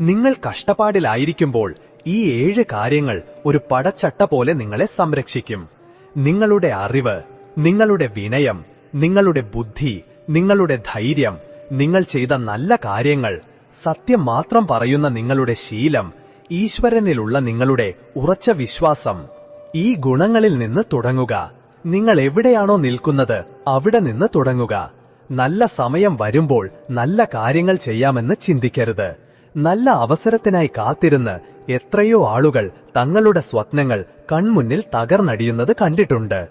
നിങ്ങൾ കഷ്ടപ്പാടിലായിരിക്കുമ്പോൾ ഈ ഏഴ് കാര്യങ്ങൾ ഒരു പടച്ചട്ട പോലെ നിങ്ങളെ സംരക്ഷിക്കും. നിങ്ങളുടെ അറിവ് നിങ്ങളുടെ വിനയം നിങ്ങളുടെ ബുദ്ധി നിങ്ങളുടെ ധൈര്യം നിങ്ങൾ ചെയ്ത നല്ല കാര്യങ്ങൾ സത്യം മാത്രം പറയുന്ന നിങ്ങളുടെ ശീലം ഈശ്വരനിലുള്ള നിങ്ങളുടെ ഉറച്ച വിശ്വാസം ഈ ഗുണങ്ങളിൽ നിന്ന് തുടങ്ങുക. നിങ്ങൾ എവിടെയാണോ നിൽക്കുന്നത് അവിടെ നിന്ന് തുടങ്ങുക. നല്ല സമയം വരുമ്പോൾ നല്ല കാര്യങ്ങൾ ചെയ്യാമെന്ന് ചിന്തിക്കരുത്. നല്ല അവസരത്തിനായി കാത്തിരുന്ന് എത്രയോ ആളുകൾ തങ്ങളുടെ സ്വപ്നങ്ങൾ കൺമുന്നിൽ തകർന്നടിയുന്നത് കണ്ടിട്ടുണ്ട്.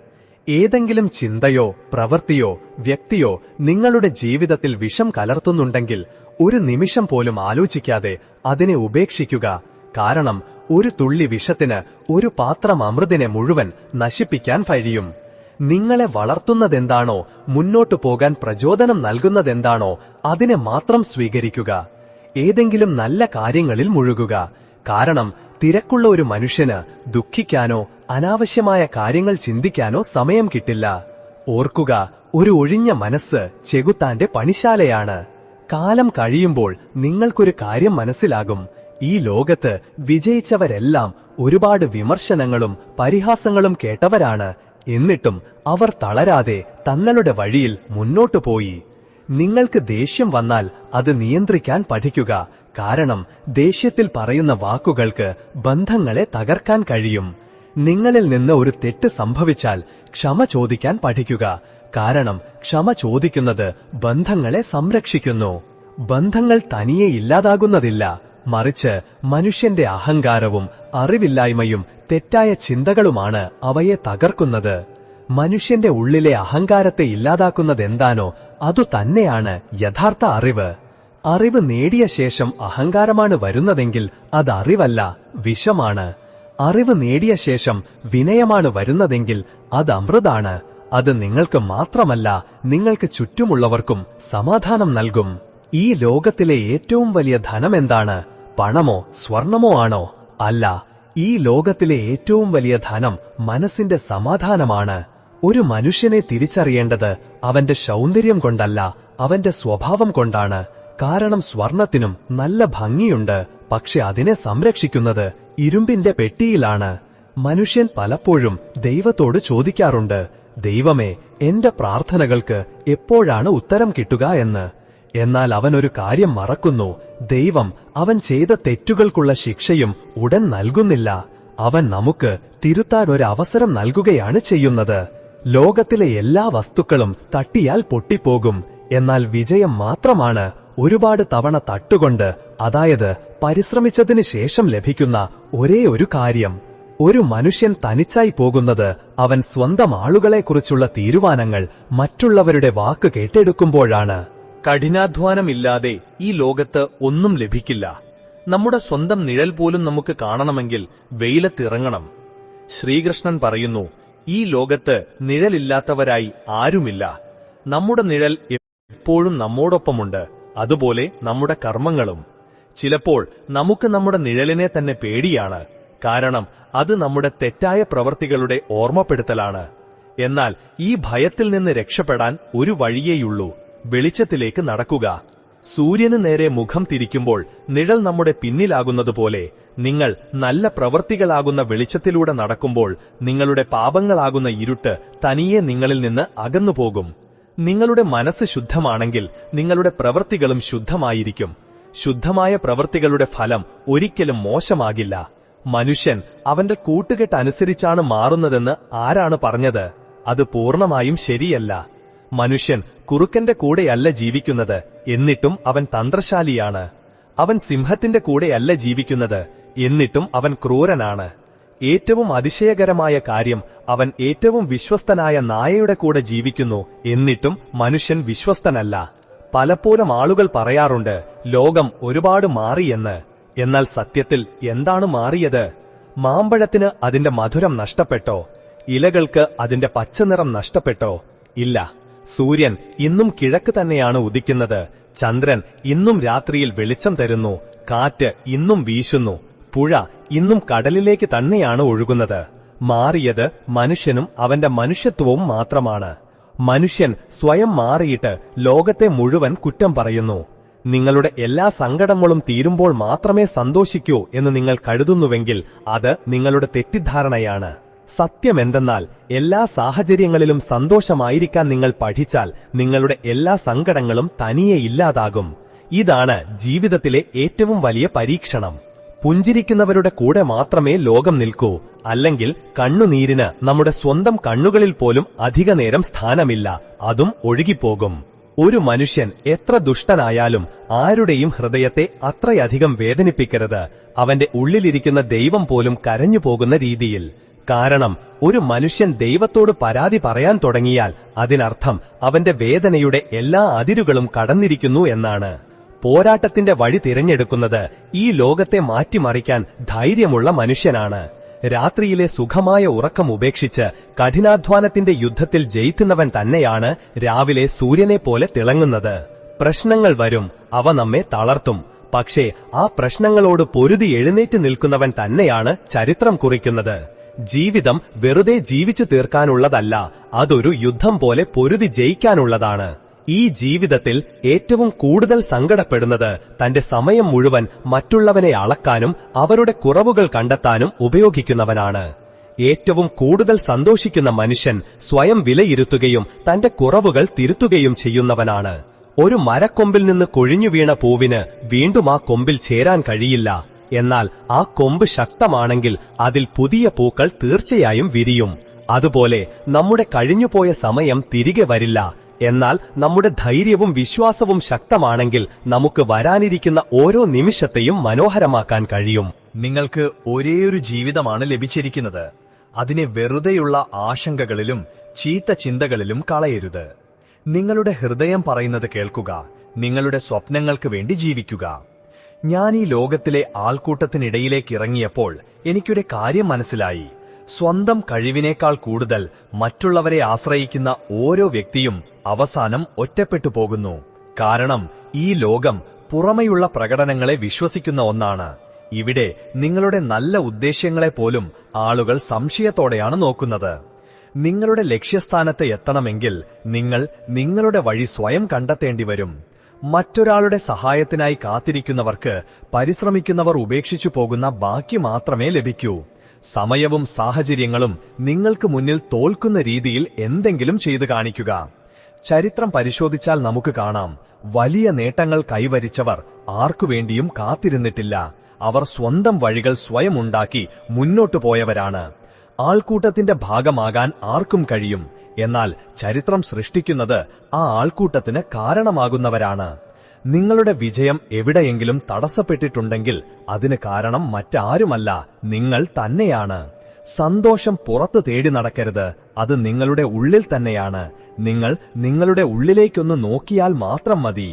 ഏതെങ്കിലും ചിന്തയോ പ്രവൃത്തിയോ വ്യക്തിയോ നിങ്ങളുടെ ജീവിതത്തിൽ വിഷം കലർത്തുന്നുണ്ടെങ്കിൽ ഒരു നിമിഷം പോലും ആലോചിക്കാതെ അതിനെ ഉപേക്ഷിക്കുക. കാരണം ഒരു തുള്ളി വിഷത്തിന് ഒരു പാത്രം അമൃതിനെ മുഴുവൻ നശിപ്പിക്കാൻ കഴിയും. നിങ്ങളെ വളർത്തുന്നതെന്താണോ മുന്നോട്ടു പോകാൻ പ്രചോദനം നൽകുന്നതെന്താണോ അതിനെ മാത്രം സ്വീകരിക്കുക. ഏതെങ്കിലും നല്ല കാര്യങ്ങളിൽ മുഴുകുക. കാരണം തിരക്കുള്ള ഒരു മനുഷ്യന് ദുഃഖിക്കാനോ അനാവശ്യമായ കാര്യങ്ങൾ ചിന്തിക്കാനോ സമയം കിട്ടില്ല. ഓർക്കുക ഒരു ഒഴിഞ്ഞ മനസ്സ് ചെകുത്താന്റെ പണിശാലയാണ്. കാലം കഴിയുമ്പോൾ നിങ്ങൾക്കൊരു കാര്യം മനസ്സിലാകും. ഈ ലോകത്ത് വിജയിച്ചവരെല്ലാം ഒരുപാട് വിമർശനങ്ങളും പരിഹാസങ്ങളും കേട്ടവരാണ്. എന്നിട്ടും അവർ തളരാതെ തങ്ങളുടെ വഴിയിൽ മുന്നോട്ടു പോയി നിങ്ങൾക്ക് ദേഷ്യം വന്നാൽ അത് നിയന്ത്രിക്കാൻ പഠിക്കുക. കാരണം ദേഷ്യത്തിൽ പറയുന്ന വാക്കുകൾക്ക് ബന്ധങ്ങളെ തകർക്കാൻ കഴിയും. നിങ്ങളിൽ നിന്ന് ഒരു തെറ്റ് സംഭവിച്ചാൽ ക്ഷമ ചോദിക്കാൻ പഠിക്കുക. കാരണം ക്ഷമ ചോദിക്കുന്നത് ബന്ധങ്ങളെ സംരക്ഷിക്കുന്നു. ബന്ധങ്ങൾ തനിയെ ഇല്ലാതാകുന്നതില്ല. മറിച്ച് മനുഷ്യന്റെ അഹങ്കാരവും അറിവില്ലായ്മയും തെറ്റായ ചിന്തകളുമാണ് അവയെ തകർക്കുന്നത്. മനുഷ്യന്റെ ഉള്ളിലെ അഹങ്കാരത്തെ ഇല്ലാതാക്കുന്നത് എന്താണോ അതു തന്നെയാണ് യഥാർത്ഥ അറിവ്. അറിവ് നേടിയ ശേഷം അഹങ്കാരമാണ് വരുന്നതെങ്കിൽ അത് അറിവല്ല വിഷമാണ്. അറിവ് നേടിയ ശേഷം വിനയമാണ് വരുന്നതെങ്കിൽ അത് അമൃതാണ്. അത് നിങ്ങൾക്ക് മാത്രമല്ല നിങ്ങൾക്ക് ചുറ്റുമുള്ളവർക്കും സമാധാനം നൽകും. ഈ ലോകത്തിലെ ഏറ്റവും വലിയ ധനം എന്താണ്? പണമോ സ്വർണമോ ആണോ? അല്ല ഈ ലോകത്തിലെ ഏറ്റവും വലിയ ധനം മനസ്സിന്റെ സമാധാനമാണ്. ഒരു മനുഷ്യനെ തിരിച്ചറിയേണ്ടത് അവന്റെ സൗന്ദര്യം കൊണ്ടല്ല അവന്റെ സ്വഭാവം കൊണ്ടാണ്. കാരണം സ്വർണത്തിനും നല്ല ഭംഗിയുണ്ട് പക്ഷെ അതിനെ സംരക്ഷിക്കുന്നത് ഇരുമ്പിന്റെ പെട്ടിയിലാണ്. മനുഷ്യൻ പലപ്പോഴും ദൈവത്തോട് ചോദിക്കാറുണ്ട് ദൈവമേ എന്റെ പ്രാർത്ഥനകൾക്ക് എപ്പോഴാണ് ഉത്തരം കിട്ടുക എന്ന്? എന്നാൽ അവൻ ഒരു കാര്യം മറക്കുന്നു ദൈവം അവൻ ചെയ്ത തെറ്റുകൾക്കുള്ള ശിക്ഷയും ഉടൻ നൽകുന്നില്ല. അവൻ നമുക്ക് തിരുത്താൻ ഒരു അവസരം നൽകുകയാണ് ചെയ്യുന്നത്. ലോകത്തിലെ എല്ലാ വസ്തുക്കളും തട്ടിയാൽ പൊട്ടിപ്പോകും. എന്നാൽ വിജയം മാത്രമാണ് ഒരുപാട് തവണ തട്ടുകൊണ്ട് അതായത് പരിശ്രമിച്ചതിന് ശേഷം ലഭിക്കുന്ന ഒരേ ഒരു കാര്യം. ഒരു മനുഷ്യൻ തനിച്ചായി പോകുന്നത് അവൻ സ്വന്തം ആളുകളെക്കുറിച്ചുള്ള തീരുമാനങ്ങൾ മറ്റുള്ളവരുടെ വാക്ക് കേട്ടെടുക്കുമ്പോഴാണ്. കഠിനാധ്വാനമില്ലാതെ ഈ ലോകത്ത് ഒന്നും ലഭിക്കില്ല. നമ്മുടെ സ്വന്തം നിഴൽ പോലും നമുക്ക് കാണണമെങ്കിൽ വെയിലത്തിറങ്ങണം. ശ്രീകൃഷ്ണൻ പറയുന്നു ഈ ലോകത്ത് നിഴലില്ലാത്തവരായി ആരുമില്ല. നമ്മുടെ നിഴൽ എപ്പോഴും നമ്മോടൊപ്പമുണ്ട്. അതുപോലെ നമ്മുടെ കർമ്മങ്ങളും. ചിലപ്പോൾ നമുക്ക് നമ്മുടെ നിഴലിനെ തന്നെ പേടിയാണ്. കാരണം അത് നമ്മുടെ തെറ്റായ പ്രവൃത്തികളുടെ ഓർമ്മപ്പെടുത്തലാണ്. എന്നാൽ ഈ ഭയത്തിൽ നിന്ന് രക്ഷപ്പെടാൻ ഒരു വഴിയേയുള്ളൂ. വെളിച്ചത്തിലേക്ക് നടക്കുക. സൂര്യന് നേരെ മുഖം തിരിക്കുമ്പോൾ നിഴൽ നമ്മുടെ പിന്നിലാകുന്നതുപോലെ നിങ്ങൾ നല്ല പ്രവൃത്തികളാകുന്ന വെളിച്ചത്തിലൂടെ നടക്കുമ്പോൾ നിങ്ങളുടെ പാപങ്ങളാകുന്ന ഇരുട്ട് തനിയെ നിങ്ങളിൽ നിന്ന് അകന്നുപോകും. നിങ്ങളുടെ മനസ്സ് ശുദ്ധമാണെങ്കിൽ നിങ്ങളുടെ പ്രവൃത്തികളും ശുദ്ധമായിരിക്കും. ശുദ്ധമായ പ്രവൃത്തികളുടെ ഫലം ഒരിക്കലും മോശമാകില്ല. മനുഷ്യൻ അവന്റെ കൂട്ടുകെട്ടനുസരിച്ചാണ് മാറുന്നതെന്ന് ആരാണ് പറഞ്ഞത്? അത് പൂർണമായും ശരിയല്ല. മനുഷ്യൻ കുറുക്കന്റെ കൂടെയല്ല ജീവിക്കുന്നത്. എന്നിട്ടും അവൻ തന്ത്രശാലിയാണ്. അവൻ സിംഹത്തിന്റെ കൂടെയല്ല ജീവിക്കുന്നത്. എന്നിട്ടും അവൻ ക്രൂരനാണ്. ഏറ്റവും അതിശയകരമായ കാര്യം അവൻ ഏറ്റവും വിശ്വസ്തനായ നായയുടെ കൂടെ ജീവിക്കുന്നു. എന്നിട്ടും മനുഷ്യൻ വിശ്വസ്തനല്ല. പലപ്പോഴും ആളുകൾ പറയാറുണ്ട് ലോകം ഒരുപാട് മാറിയെന്ന് എന്നാൽ സത്യത്തിൽ എന്താണ് മാറിയത്? മാമ്പഴത്തിന് അതിന്റെ മധുരം നഷ്ടപ്പെട്ടോ? ഇലകൾക്ക് അതിന്റെ പച്ചനിറം നഷ്ടപ്പെട്ടോ? ഇല്ല. സൂര്യൻ ഇന്നും കിഴക്ക് തന്നെയാണ് ഉദിക്കുന്നത്. ചന്ദ്രൻ ഇന്നും രാത്രിയിൽ വെളിച്ചം തരുന്നു. കാറ്റ് ഇന്നും വീശുന്നു. പുഴ ഇന്നും കടലിലേക്ക് തന്നെയാണ് ഒഴുകുന്നത്. മാറിയത് മനുഷ്യനും അവന്റെ മനുഷ്യത്വവും മാത്രമാണ്. മനുഷ്യൻ സ്വയം മാറിയിട്ട് ലോകത്തെ മുഴുവൻ കുറ്റം പറയുന്നു. നിങ്ങളുടെ എല്ലാ സങ്കടങ്ങളും തീരുമ്പോൾ മാത്രമേ സന്തോഷിക്കൂ എന്ന് നിങ്ങൾ കരുതുന്നുവെങ്കിൽ അത് നിങ്ങളുടെ തെറ്റിദ്ധാരണയാണ്. സത്യമെന്തെന്നാൽ എല്ലാ സാഹചര്യങ്ങളിലും സന്തോഷമായിരിക്കാൻ നിങ്ങൾ പഠിച്ചാൽ നിങ്ങളുടെ എല്ലാ സങ്കടങ്ങളും തനിയെ ഇല്ലാതാകും. ഇതാണ് ജീവിതത്തിലെ ഏറ്റവും വലിയ പരീക്ഷണം. പുഞ്ചിരിക്കുന്നവരുടെ കൂടെ മാത്രമേ ലോകം നിൽക്കൂ. അല്ലെങ്കിൽ കണ്ണുനീരിന് നമ്മുടെ സ്വന്തം കണ്ണുകളിൽ പോലും അധിക നേരം സ്ഥാനമില്ല. അതും ഒഴുകിപ്പോകും. ഒരു മനുഷ്യൻ എത്ര ദുഷ്ടനായാലും ആരുടെയും ഹൃദയത്തെ അത്രയധികം വേദനിപ്പിക്കരുത്. അവന്റെ ഉള്ളിലിരിക്കുന്ന ദൈവം പോലും കരഞ്ഞു പോകുന്ന രീതിയിൽ. കാരണം ഒരു മനുഷ്യൻ ദൈവത്തോട് പരാതി പറയാൻ തുടങ്ങിയാൽ അതിനർത്ഥം അവന്റെ വേദനയുടെ എല്ലാ അതിരുകളും കടന്നിരിക്കുന്നു എന്നാണ്. പോരാട്ടത്തിന്റെ വഴി തിരഞ്ഞെടുക്കുന്നത് ഈ ലോകത്തെ മാറ്റിമറിക്കാൻ ധൈര്യമുള്ള മനുഷ്യനാണ്. രാത്രിയിലെ സുഖമായ ഉറക്കം ഉപേക്ഷിച്ച് കഠിനാധ്വാനത്തിന്റെ യുദ്ധത്തിൽ ജയിക്കുന്നവൻ തന്നെയാണ് രാവിലെ സൂര്യനെ പോലെ തിളങ്ങുന്നത്. പ്രശ്നങ്ങൾ വരും അവ നമ്മെ തളർത്തും. പക്ഷേ ആ പ്രശ്നങ്ങളോട് പൊരുതി എഴുന്നേറ്റ് നിൽക്കുന്നവൻ തന്നെയാണ് ചരിത്രം കുറിക്കുന്നത്. ജീവിതം വെറുതെ ജീവിച്ചു തീർക്കാനുള്ളതല്ല അതൊരു യുദ്ധം പോലെ പൊരുതി ജയിക്കാനുള്ളതാണ്. ഈ ജീവിതത്തിൽ ഏറ്റവും കൂടുതൽ സങ്കടപ്പെടുന്നത് തന്റെ സമയം മുഴുവൻ മറ്റുള്ളവനെ അളക്കാനും അവരുടെ കുറവുകൾ കണ്ടെത്താനും ഉപയോഗിക്കുന്നവനാണ്. ഏറ്റവും കൂടുതൽ സന്തോഷിക്കുന്ന മനുഷ്യൻ സ്വയം വിലയിരുത്തുകയും തന്റെ കുറവുകൾ തിരുത്തുകയും ചെയ്യുന്നവനാണ്. ഒരു മരക്കൊമ്പിൽ നിന്ന് കൊഴിഞ്ഞു വീണ പൂവിന് വീണ്ടും ആ കൊമ്പിൽ ചേരാൻ കഴിയില്ല. എന്നാൽ ആ കൊമ്പ് ശക്തമാണെങ്കിൽ അതിൽ പുതിയ പൂക്കൾ തീർച്ചയായും വിരിയും. അതുപോലെ നമ്മുടെ കഴിഞ്ഞുപോയ സമയം തിരികെ വരില്ല. എന്നാൽ നമ്മുടെ ധൈര്യവും വിശ്വാസവും ശക്തമാണെങ്കിൽ നമുക്ക് വരാനിരിക്കുന്ന ഓരോ നിമിഷത്തെയും മനോഹരമാക്കാൻ കഴിയും. നിങ്ങൾക്ക് ഒരേയൊരു ജീവിതമാണ് ലഭിച്ചിരിക്കുന്നത്. അതിനെ വെറുതെയുള്ള ആശങ്കകളിലും ചീത്ത ചിന്തകളിലും കളയരുത്. നിങ്ങളുടെ ഹൃദയം പറയുന്നത് കേൾക്കുക നിങ്ങളുടെ സ്വപ്നങ്ങൾക്ക് വേണ്ടി ജീവിക്കുക. ഞാൻ ഈ ലോകത്തിലെ ആൾക്കൂട്ടത്തിനിടയിലേക്ക് ഇറങ്ങിയപ്പോൾ എനിക്കൊരു കാര്യം മനസ്സിലായി. സ്വന്തം കഴിവിനേക്കാൾ കൂടുതൽ മറ്റുള്ളവരെ ആശ്രയിക്കുന്ന ഓരോ വ്യക്തിയും അവസാനം ഒറ്റപ്പെട്ടു പോകുന്നു. കാരണം ഈ ലോകം പുറമെയുള്ള പ്രകടനങ്ങളെ വിശ്വസിക്കുന്ന ഒന്നാണ്. ഇവിടെ നിങ്ങളുടെ നല്ല ഉദ്ദേശ്യങ്ങളെ പോലും ആളുകൾ സംശയത്തോടെയാണ് നോക്കുന്നത്. നിങ്ങളുടെ ലക്ഷ്യസ്ഥാനത്ത് എത്തണമെങ്കിൽ നിങ്ങൾ നിങ്ങളുടെ വഴി സ്വയം കണ്ടെത്തേണ്ടി വരും. മറ്റൊരാളുടെ സഹായത്തിനായി കാത്തിരിക്കുന്നവർക്ക് പരിശ്രമിക്കുന്നവർ ഉപേക്ഷിച്ചു പോകുന്ന ബാക്കി മാത്രമേ ലഭിക്കൂ. സമയവും സാഹചര്യങ്ങളും നിങ്ങൾക്ക് മുന്നിൽ തോൽക്കുന്ന രീതിയിൽ എന്തെങ്കിലും ചെയ്തു കാണിക്കുക. ചരിത്രം പരിശോധിച്ചാൽ നമുക്ക് കാണാം. വലിയ നേട്ടങ്ങൾ കൈവരിച്ചവർ ആർക്കുവേണ്ടിയും കാത്തിരുന്നിട്ടില്ല. അവർ സ്വന്തം വഴികൾ സ്വയം ഉണ്ടാക്കി മുന്നോട്ടു പോയവരാണ്. ആൾക്കൂട്ടത്തിന്റെ ഭാഗമാകാൻ ആർക്കും കഴിയും. എന്നാൽ ചരിത്രം സൃഷ്ടിക്കുന്നത് ആ ആൾക്കൂട്ടത്തിന് കാരണമാകുന്നവരാണ്. നിങ്ങളുടെ വിജയം എവിടെയെങ്കിലും തടസ്സപ്പെട്ടിട്ടുണ്ടെങ്കിൽ അതിന് കാരണം മറ്റാരുമല്ല നിങ്ങൾ തന്നെയാണ്. സന്തോഷം പുറത്തു തേടി നടക്കരുത് അത് നിങ്ങളുടെ ഉള്ളിൽ തന്നെയാണ്. നിങ്ങൾ നിങ്ങളുടെ ഉള്ളിലേക്കൊന്ന് നോക്കിയാൽ മാത്രം മതി.